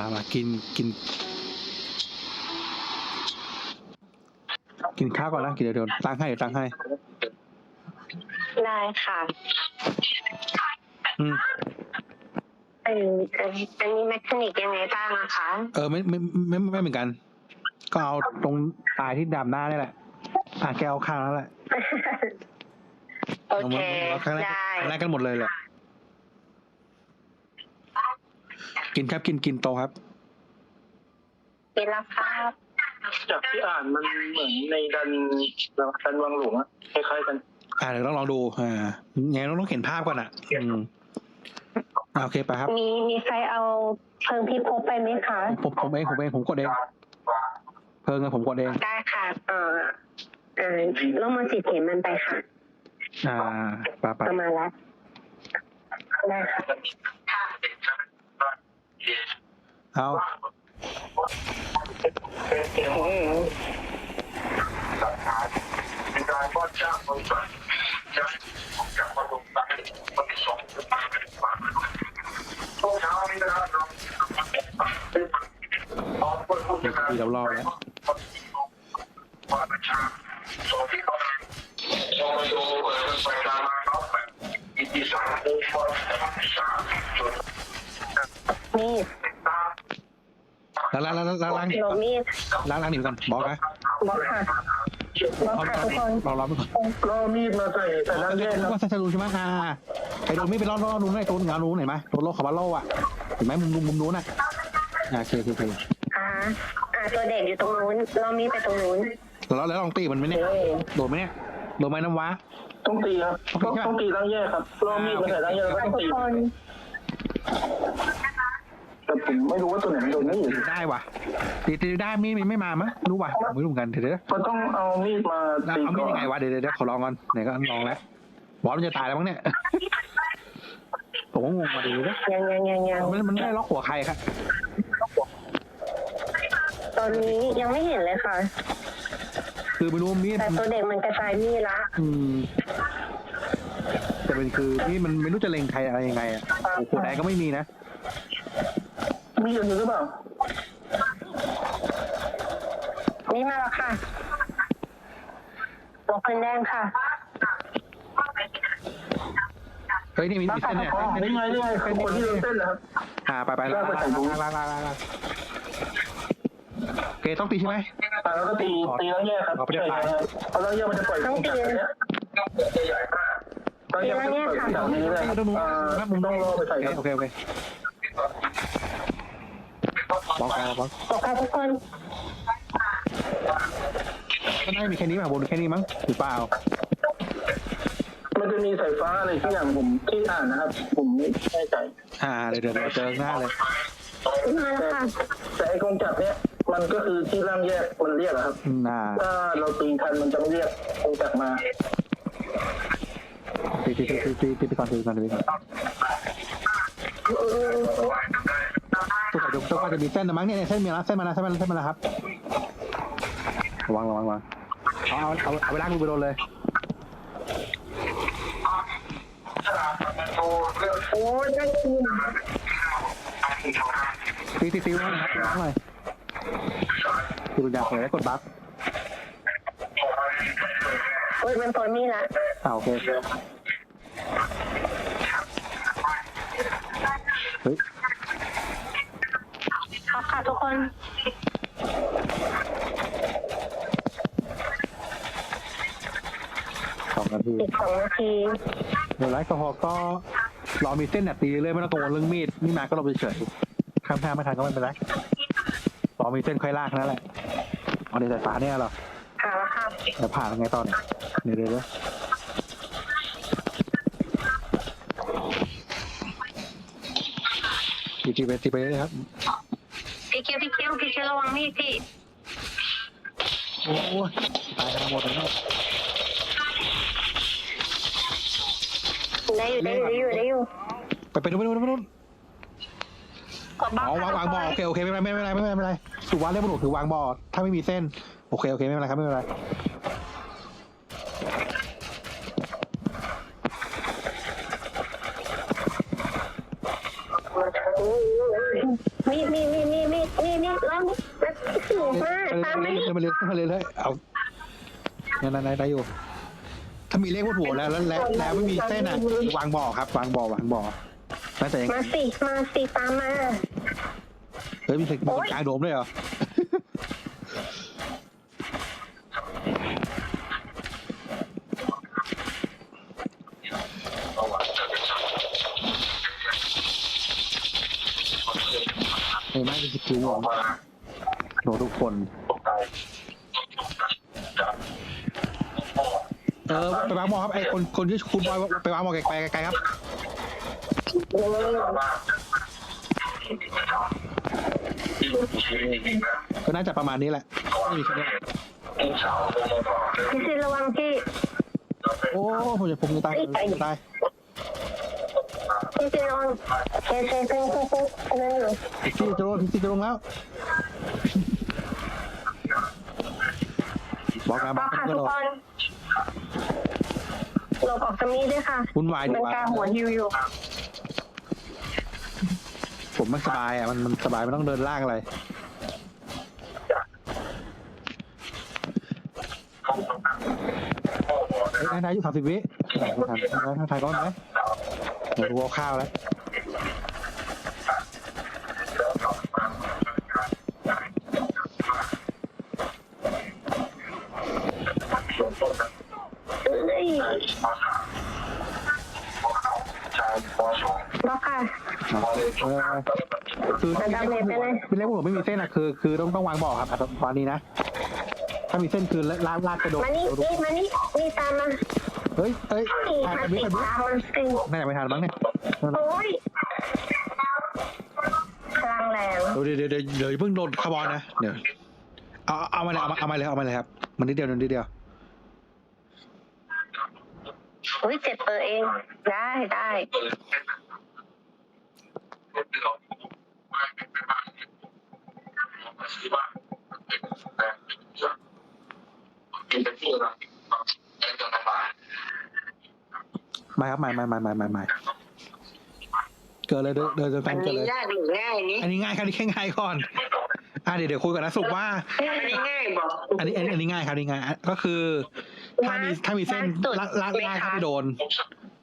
มามากินกิน กินข้าวก่อนนะกินเดี๋ยวเดี๋ยวตั้งให้เดี๋ยวตั้งให้ ได้ค่ะอืมเอออันอันนี้แมคานิกยังไงบ้างนะคะเออไม่ไม่ไม่ไม่ไม่เหมือนกัน ก็เอาตรงปลายที่ดำหน้านี่แหละอะแกเอาข้างนั้นแหละโอเคาข้างแรกได้ข้างแรกกันหมดเลยแหละ กินครับกินกินโตครับกินแล้วครับจากที่อ่านมันเหมือนในดันดันวังหลวงอะคล้ายๆกัน อ่าเดี๋ยวต้องลองดู อ่าไงต้องต้องเห็นภาพก่อนอะอืมอ่าโอเคไปครับ มีมีใครเอาเพลิงพิภพไปไหมคะผมผมเองผมเองผมกดเอง เพิ่งอะผมกดเอง ได้ค่ะ เออเออลงมาสิเห็นมันไปค่ะ อ่าไปไปประมาณแล้วได้ค่ะ เอาโอ้โหเป็นการางบริษัทจะผมจะมาลงตังวันที่สองจะมาเป็นฝารับเราตอยวกันทีเรารอแล้วว่าประชาสองที่เขาลงมาดูเปิดไปตามมาเขาแบบอีกสามโมงวันสามจน มีด ตาม ล้างล้างล้างล้างล้างโนมีดล้างล้างหนีก่อนบอกนะบล็อกค่ะบล็อกค่ะทุกคนรอรอไปก่อนก็มีดมาใส่แต่ละแยกว่าใส่รูใช่ไหมอ่าไอ้โดนไม่ไปรอดรอดรูนไอ้ตัวงานรูนเห็นไหมตัวโลกขับว่าโลอะเห็นไหมมุมมุมมุมนู้นน่ะอ่าโอเคโอเคโอเคอ่าอ่าตัวเด็กอยู่ตรงนู้นเรามีดไปตรงนู้นแล้วแล้วลองตีมันไหมเนี่ยเอ้ยโดนไหมเนี่ยโดนไหมน้ำว้าต้องตีครับต้องต้องตีตั้งแยกครับรอมีดมาใส่ตั้งแยกแล้วก็ต้องทุกตีคน แต่ผมไม่รู้ว่าตัวไหนมันโดนมีดตีได้ว่ะตีตีได้มีมีไม่มามั้งรู้ว่ะผมไม่รู้เหมือนกันเดี๋ยวเดี๋ยวมันต้องเอามีดมาแล้วตีเอามีก่ดอนยังไงวะเดี๋ยวเดี๋ยวเดี๋ยวขอลองก่อนไหนก็ลองแล้วบอสมันจะตายแล้วมั้งเนี่ย ผมก็งงมาดูนะยังยังยังยังมันมันไม่ได้ล็อกหัวใครครับตอนนี้ยังไม่เห็นเลยค่ะ คือไม่รู้ว่ามีดแต่มัน ตัวเด็กมันกระจายมีดละอืมแต่เป็นคือนี่มันไม่รู้จะเล็งใครอะไรยังไงอะโอ้โหแดงก็ไม่มีนะ มีดอันนี้หรือเปล่านี่มาแล้วค่ะหัวปืนแดงค่ะเฮ้ยนี่มีมีเส้นเนี่ยอ๋อนี่ไงนี่ไงคือคนที่โดนเส้นเหรอครับอ่าไปไปลากลากลากลากลากลากโอเคต้องตีใช่ไหมอ่าแล้วก็ตีตีตั้งแยกครับเอาไปเรียบร้อยเอาตั้งแยกมันจะปล่อยต้องตีใหญ่มากตั้งแยกมันจะปล่อยจากนี้เลยต้องดูอ่านะมุมต้องรอไปใส่ครับโอเคโอเค บอกกันบอกตกค่ะทุกคนก็น่าจะมีแค่นี้ป่ะบนแค่นี้มั้งหรือเปล่ามันจะมีสายฟ้าอะไรที่อย่างผมที่อ่านนะครับ ผมไม่แน่ใจอ่าเดี๋ยวเดี๋ยวเดี๋ยวเจอหน้าเลยมาแล้วค่ะแต่ไอ้กงจักรเนี้ยมันก็คือที่ร่างแยกมันเรียกอะครับอืมอ่าถ้าเราตีทันมันจะไม่เรียกกงจักรมาตีตีตีตีตีตีไปก่อนตีไปก่อนตีไปก่อนตัวใส่ตัวก็จะมีเส้นนะมั้งเนี่ยเส้นมีแล้วเส้นมาแล้วเส้นมาแล้วเส้นมาแล้วครับระวังระวังระวังเอาเอาเอาเอาไปล้างมือไปโดนเลยโอ้ยได้กินตีตีตีล้างหน่อยครับล้างหน่อยตีปัญญาเผยแล้วกดบัฟโอ้ยมันปล่อยมีดละอ่าโอเคเฮ้ยเอา ค่ะทุกคนสองนาทีอีกสองนาทีเดี๋ยวไลฟ์กอฮอล์ก็รอมีเส้นเนี่ยตีเลยไม่ต้องกังวลเรื่องมีดนี่มาก็เราไปเฉยข้ามทางไม่ทันก็ไม่เป็นไรรอมีเส้นค่อยลากนั่นแหละเอาเดี๋ยวสายฟ้าเนี่ยเหรอหาแล้วค่ะเดี๋ยวผ่านยังไงต่อเนี่ยเดี๋ยวเดี๋ยวเดี๋ยวตีตีไปตีไปเลยครับ พี่คิวพี่คิวพี่คิวระวังมีดพี่โอ้ยตายทั้งหมดแล้วได้อยู่ได้อยู่ได้อยู่ได้อยู่ไปไปดูไปดูไปดูกดบล็อกอ๋อค่ะวางวางบอโอเคโอเคไม่เป็นไรไม่เป็นไรไม่เป็นไรไม่เป็นไรสุวรรณเรียกบุรุษคือวางบอถ้าไม่มีเส้นโอเคโอเคไม่เป็นไรครับไม่เป็นไร ตามไปมาเลดิยไปเลยไปเลยเลยเอานั่นนั่นได้อยู่ ถ้ามีเลขบนหัวแล้วแล้วแล้วแล้วไม่มีเส้นอะวางบ่อครับ วางบ่อวางบ่อน่าจะยังมาสิ มาสิตามมา เฮ้ยมีเทคนิคกลางโดมด้วยเหรอประวัติจะเป็นสัตว์เห็นไหมมีสกิลหมดมาโดนทุกคนตกใจจะ เออไปวางบ่อครับไอ้คนคนที่คุณบอยไปวางบ่อไกลๆไกลๆครับมาที่ลงชีวิตจริงๆนะก็น่าจะประมาณนี้แหละไม่มีแค่นี้ลูกสาวโทรมาบอกเลยพี่ซีระวังพี่โอ้ผมจะผมจะตายผมจะตายพี่ซีระวังเฮ้ยเฮ้ยเฮ้ยเฮ้ยเฮ้ยนั่นอยู่พิกซี่จะลงพิกซี่จะลงแล้ว บอกนะบรออกค่ะก็ทุโดกนคนหลบออกจากนี้ด้วยค่ะวุ่นวายดีมันกว่ากาหัวฮิวอยู่ผมมันสบายอะมันมันสบายไม่ต้องเดินลากอะไรเขาต้องการพ่อบอกนะเฮ้ยนายนายอยู่สามสิบวิถ่ายถ่ายถ่ายก่อนไหมเดี๋ยวดูเอาข้าวแล้วแล้ว มเรียนจเอบอแล้วคือถ้าเป็นเล็กผมไม่มีเส้นอะคือคือต้องต้องวางบ่อครับตอนนี้นะ ถ้ามีเส้นคือลากลากกระโดดมานี่นี่มานี่นี่ตามมาเฮ้ยเฮ้ยนี่ถ่ายมาไปสิบิ๊กไปบิ๊กตามมาสิน่าจะไม่ทันมั้งเนี่ยโอ้ยพลังแรงเดี๋ยวเดี๋ยวเดี๋ยวเดี๋ยวเพิ่งโดนคาร์บอนนะเดี๋ยวเอาเอามาเลยเอามาเอามาเลยเอามาเลยครับ มันนิดเดียวนิดเดียวอุ้ยเจ็บเปอร์เอง ได้ได้ เปิดเป็นรถเรา ไม่เป็นไปบ้างมาซื้อบ้านเป็นแต่กินเป็นตัวนะไอ้ตัวน้ำมันไม่ครับไม่ไม่ไม่ไม่ไม่ไม่เกิดเลยเดินเดินเดินอัตานมเกิดนี้เลยยากหรือง่ายนี้อันนี้ง่ายครับอันนี้แค่ง่ายก่อนอะเดี๋ยวเดี๋ยวคุยกันนะสุกว่าอันนี้ง่ายบอกอันนี้อันนี้อันนี้ง่ายครับอันนี้ง่ายอะก็คือถ้ามีถ้ามีเส้นลากลากลากให้ไปโดน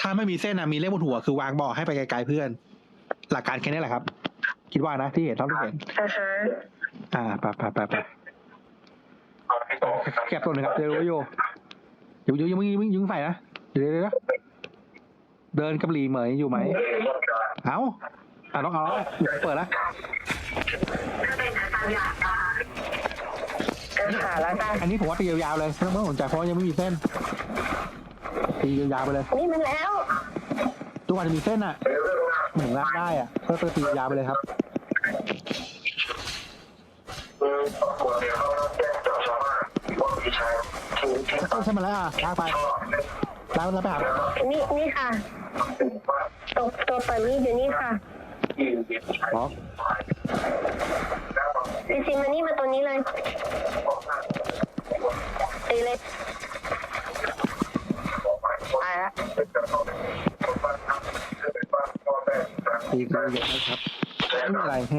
ถ้าไม่มีเส้นนะมีเลขบนหัวคือวางบ่อให้ไปไกลๆเพื่อน หลักการแค่นี้แหละครับ คิดว่านะที่เห็นเท่าที่เห็นอ่าฮะอ่าไปไปไปไปเอาให้ต่อแก็บตัวหนึ่งครับเดี๋ยวรู้อยู่อยู่อยู่ยังมึงยังมึงยังใส่นะเดี๋ยวเดี๋ยวเดี๋ยวเดินกับหลีเหมยอยู่ไหมเอาอะต้องเอาแล้วแหละเดี๋ยวเปิดแล้วขาแล้วจ้ะอันนี้ผมว่าตียาวๆเลยไม่ต้องไม่ต้องสนใจเพราะว่ายังไม่มีเส้นตียาวๆไปเลยนี่มันแล้วทุกวันจะมีเส้นอะ มันถึงลากได้อะก็ตียาวๆไปเลยครับคือครอบครัวเนี่ยเขาแจ้งต่อชาวบ้านว่าพี่ชายถูกทิ้งเส้นใช่ไหมล่ะอะลากไปลากแล้วไปหานี่นี่ค่ะตัวตัวเปิดมีดอยู่นี่ค่ะที่เรียนชายอ๋อซีซีมานี่มาตัวนี้เลยตีเลยตายละ ตีกันเยอะนะครับไม่มีอะไรแค่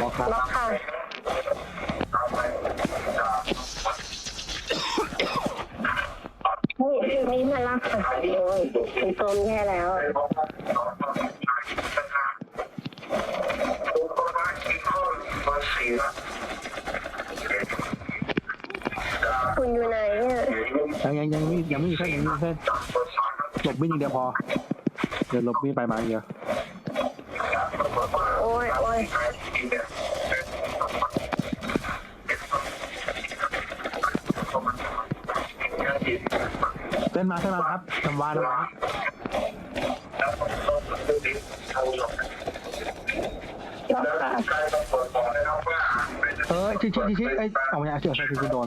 บอกครับล็อกค่ะนี่นี่มาลักค่ะโอ้ยเป็นตัวแย่แล้ว คุณอยู่ไหนเนี่ย ยังยังยังไม่ยังไม่มีเส้นยังไม่มีเส้นหลบมีดอย่างเดียวพอเดี๋ยวหลบมีดไปมาอย่างเดียวโอ้ยโอ้ยเส้นมาเส้นมาครับจำวานนะล็อกค่ะเออชิชิชิชิเอ้ยเอาไม่ได้เชื่อใช่ชิชิโดน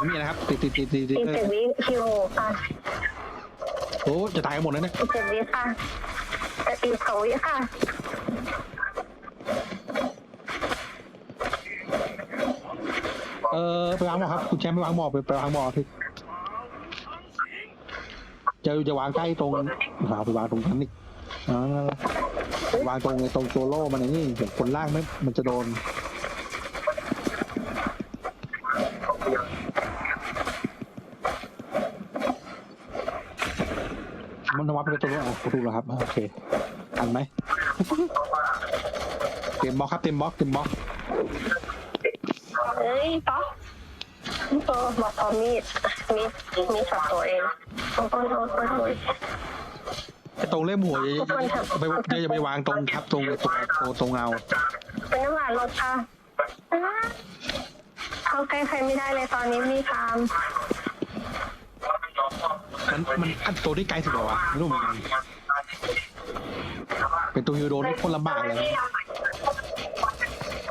ไม่มีนะครับติดติดติดติดติดอีกเจ็ดวิคิวค่ะโอ้จะตายกันหมดแล้วเนี่ยอีกเจ็ดวิค่ะแต่อีกสองวิค่ะเออไปวางหมอครับคุณแชมป์ไปวางหมอไปไปวางหมอพี่จะจะวางใกล้ตรงหาไปวางตรงนั้นนี่อ่าวางตรงไอ้ตรงตัวโล่มันไอ้นี่เดี๋ยวคนล่างไม่มันจะโดน มันวัดไปตัวโล่อะถูกแล้วครับโอเคทันไหมเต็มบล็อกครับเต็มบล็อกเต็มบล็อกเอ้ยป๊อกโอ้บอกเอามีดมีดมีดสับตัวเองโอ้โหโอ้โหโอ้โหไอ้ตรงเล่มหัวอย่าอย่าอย่าไปอย่าไปวางตรงทับตรงตัวตัวตรงเงาเป็นน้ำหวานรถค่ะอ้าเข้าใกล้ใครไม่ได้เลยตอนนี้มีคาม มันมันอันตัวที่ไกลสุดเหรอวะไม่รู้เหมือนกันเป็นตัวฮิวโดนนี่คนลำบากเลย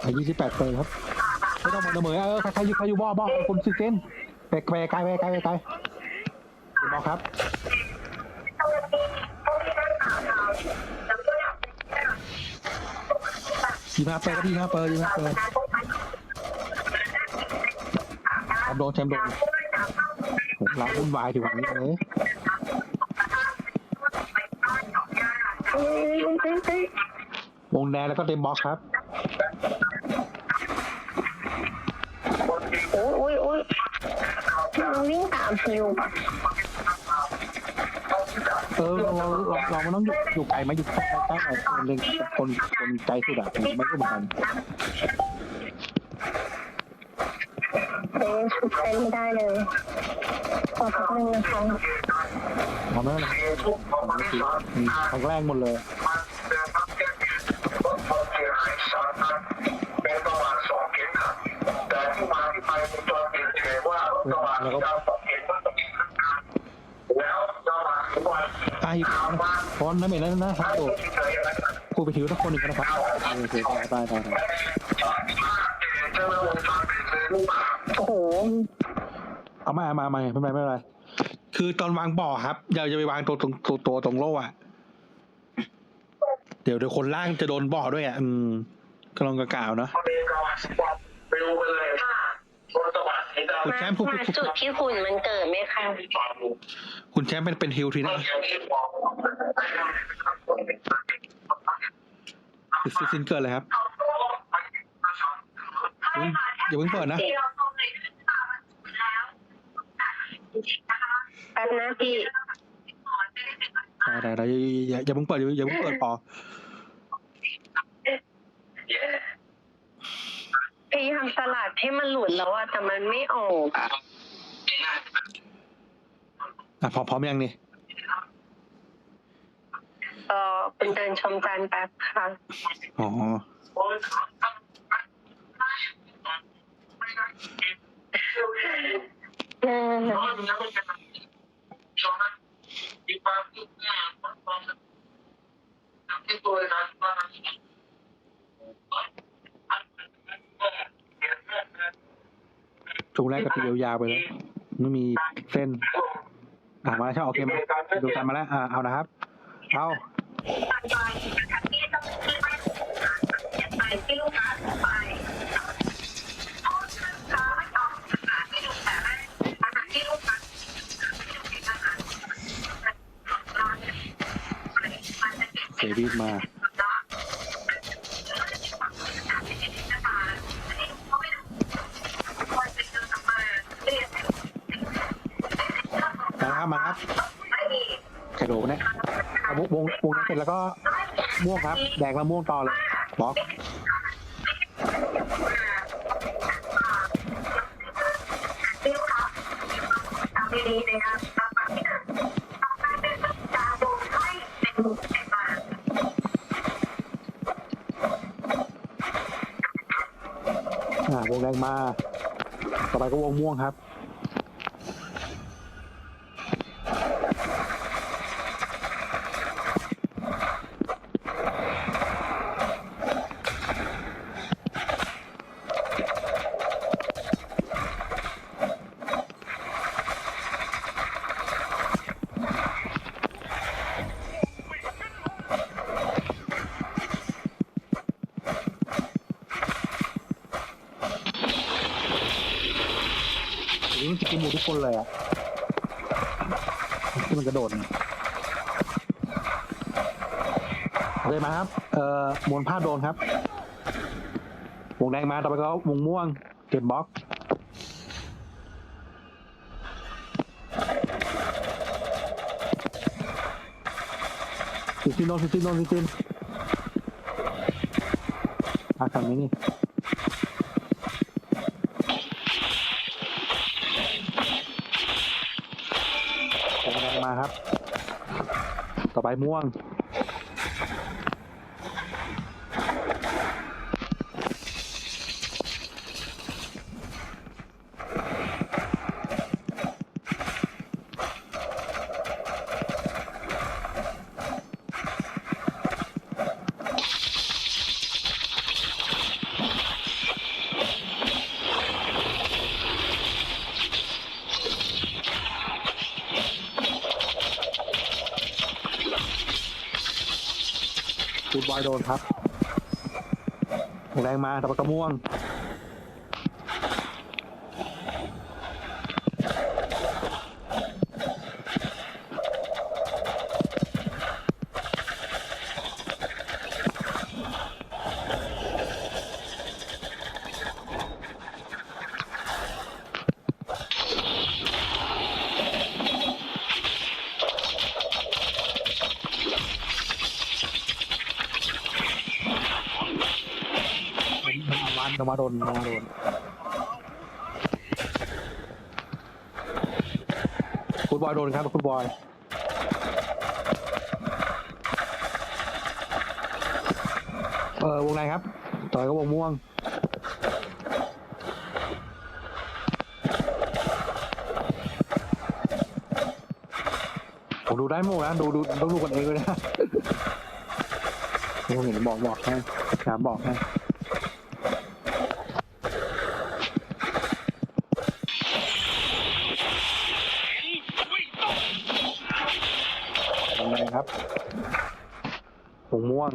อายุสิบแปดปีครับไม่ต้องมาเสมอเออใครใครอยู่ใครอยู่บ่บ่อคนสิเซนไปไปลกไกลไปไกลไกลบอกครับยี่ห้าเปอร์ยี่ห้าเปอร์ยี่ห้าเปอร์แชมป์โดนแชมป์โดน ผมรับวุ่นวายถึงวันนี้เลยเฮ้ยเฮ้ยเฮ้ยวงแดงแล้วก็เต็มบล็อกครับ โอ้ยโอ้ยโอ้ยมันวิ่งตามคิวปะเออเราเราเรามันต้องอยู่อยู่ไกลไหมอยู่ใกล้ใกล้ใกล้คนเล่นคนคนไกลสุดอะผมไม่รู้เหมือนกัน เอ้ยชุดเต้นไม่ได้เลยขอพักหนึ่งนะคะพอไหมล่ะอืมครั้งแรกหมดเลยเป็นประมาณสองเข็มขัดแต่ที่มาที่ไปวงจรปิดเผยว่าระหว่างการสอบเข็มก็จะมีขึ้นการแล้วระหว่างวันตายอีกนะพอนน้ำเอ็นแล้วนะครับโอ้ที่เจออย่างนั้นกูไปถือทักคนหนึ่งนะครับโอเคตายตายตาย เจอวงจรปิดเลยลูกโอ้โหเอามามามาไม่เป็นไรไม่เป็นไรคือตอนวางบ่อครับอย่าอย่าไปวางตัวตรงตัวตัวตรงโล่อะเดี๋ยวเดี๋ยวคนล่างจะโดนบ่อด้วยอะอืมก็ลองกระกล่าวเนาะอเมริกาสปอร์ตไปดูไปเลยคนสวัสดิ์สีดำคุณแชมป์คุณมาจุดที่หุ่นมันเกิดไหมคะจอดอยู่คุณแชมป์เป็นเป็นฮิลทีนะอย่างที่บอกซิซินเกิดเลยครับอุ๊ยอย่าเพิ่งเปิดนะ แป๊บนะพี่ได้ได้ได้อย่าอย่าอย่าเพิ่งเปิดอย่าอย่าเพิ่งเปิดพอพี่ทำสลัดให้มันหลุดแล้วอะแต่มันไม่ออกอะอะพร้อมพร้อมยังนี่เออเป็นเดินชมจานแป๊บค่ะอ๋อ เออช่วงแรกก็ตียาวๆไปเลยไม่มีเส้นอะมาแล้วใช่ไหมโอเคมาดูกันมาแล้วอ่าเอานะครับ เอา เซบีดมามาครับมาครับกระโดดเนี่ยเอาวงวงวงนั้นเสร็จแล้วก็ม่วงครับ แดงแล้วม่วงต่อเลยบล็อก แดงมา ต่อไปก็วงม่วงครับ คนเลยอะที่มันกระโดดเนี่ยโอเคมาครับ เอ่อมวนผ้าโดนครับ วงแดงมาต่อไปก็วงม่วง เก็บบล็อกซิซิโนซิซิโนซิซินอาคันนี้นี่ ต่อไปม่วง อยโดนครับแรงมาตะปะกระม่วง มั นมันมาโดนมาโดนคุณบอยโดนครับคุณบอยเออวงในครับ ต่อยก็วงม่วงผมดูได้หมดนะดูดูต้องดูกันเองเลยนะผมเห็นบอกบอกให้ถามบอกให้ ม่วง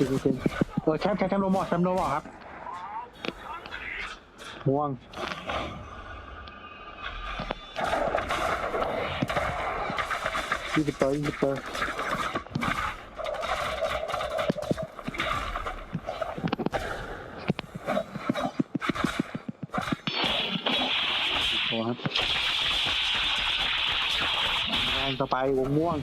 จริงจริงเออแชมป์แชมป์แชมป์โรมอแชมป์โรมอครับม่วงยี่สิบเปอร์ยี่สิบเปอร์โอ้ครับงานต่อไปวงม่วง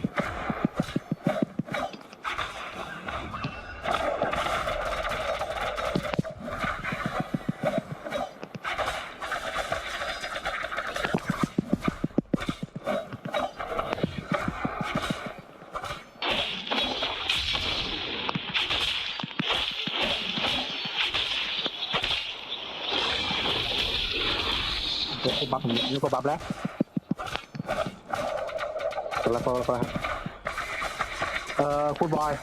บัฟผมนี่ก็บัฟแล้วคนละคนละคนละเอ่อคุณบอย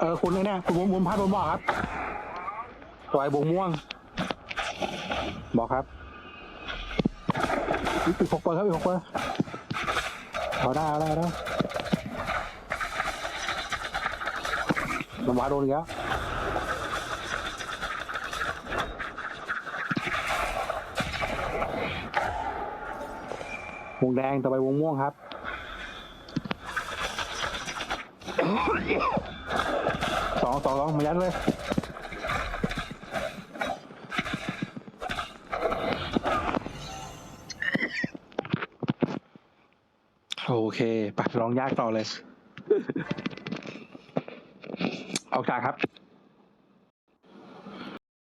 เออคุณเนี่ยคุณผมผมพาโดนบอกครับตัวไอ้บงม่วง บอกครับอีกหกเปอร์ครับอีกหกเปอร์เอาได้เอาได้เอาได้มันวาโดนอีกแล้ว วงแดงต่อไปวงม่วงครับ สองสองสองมายัดเลยโอเคไปลองยากต่อเลยออกจากครับ